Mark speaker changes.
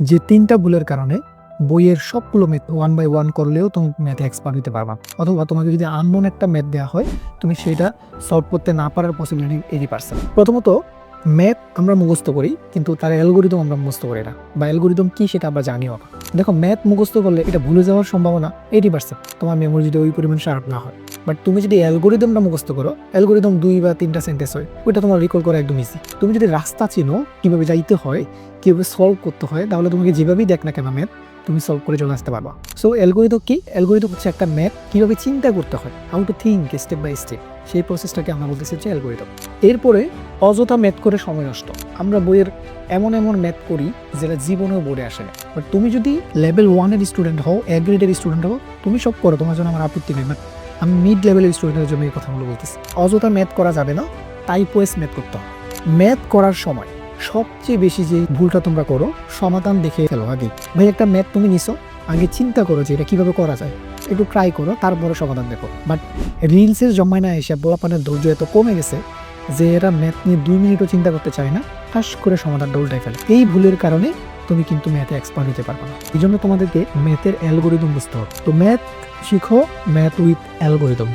Speaker 1: যে তিনটা ভুলের কারণে বইয়ের সবগুলো ম্যাথ ওয়ান বাই ওয়ান করলেও তুমি ম্যাথে এক্সপার্ট হতে পারবা। অথবা তোমাকে যদি আননোন একটা ম্যাথ দেওয়া হয়, তুমি সেটা সলভ করতে না পারার পসিবিলিটি এইটি পার্সেন্ট প্রথমত ম্যাথ আমরা মুখস্থ করি, কিন্তু তার অ্যালগোরিদম আমরা মুখস্থ করি না। বা অ্যালগোরিদম কী সেটা আমরা জানিও না। দেখো ম্যাথ মুখস্থ করলে এটা ভুলে যাওয়ার সম্ভাবনা এইটি পার্সেন্ট তোমার মেমোরি যদি ওই পরিমাণ শার্প না হয়। বাট তুমি যদি অ্যালগোরিদমটা মুখস্থ করো অ্যালগোরিদম দুই বা তিনটা সেন্টেন্স হয়, ওইটা তোমার রিকল করা একদম ইজি তুমি যদি রাস্তা চিনো, কীভাবে যাইতে হয়, কীভাবে সলভ করতে হয়, তাহলে তোমাকে যেভাবেই দেখ না কেন ম্যাথ তুমি সলভ করে চলে আসতে পারবা। সো অ্যালগোরিদম কি? অ্যালগোরিদম হচ্ছে একটা ম্যাথ কীভাবে চিন্তা করতে হয় how to think step by step সেই প্রসেসটাকে আমরা বলতেছি হচ্ছে অ্যালগোরিদম এরপরে অযথা ম্যাথ করে সময় নষ্ট। আমরা বইয়ের এমন এমন ম্যাথ করি যেটা জীবনেও বোর্ডে আসে না। বাট তুমি যদি লেভেল ওয়ানের স্টুডেন্ট হও এক গ্রেডের স্টুডেন্ট হও, তুমি সব করো, তোমার জন্য আমার আপত্তি নেই। বাট আমি মিড লেভেলের স্টুডেন্টের জন্য এই কথাগুলো বলতেছি। অযথা ম্যাথ করা যাবে না টাইপ ওয়েস ম্যাথ করতে হবে। ম্যাথ করার সময় সবচেয়ে বেশি যে ভুলটা তোমরা করো, সমাধান দেখে ফেলো আগে। ভাই, একটা ম্যাথ তুমি নিছো আগে চিন্তা করো যে এটা কীভাবে করা যায়। একটু ট্রাই করো, তারপরে সমাধান দেখো। বাট রিলসের জমায় না এসে বোলাপানের ধৈর্য এত কমে গেছে যে এরা ম্যাথ নিয়ে দুই মিনিটও চিন্তা করতে চায় না ফাঁস করে সমাধানটা উল্টাই ফেলে। এই ভুলের কারণে তুমি কিন্তু ম্যাথে এক্সপার্ট হতে পারবে না। এই জন্য তোমাদেরকে ম্যাথের অ্যালগোরিদম বুঝতে হবে। তো ম্যাথ শিখো ম্যাথ উইথ অ্যালগোরিদম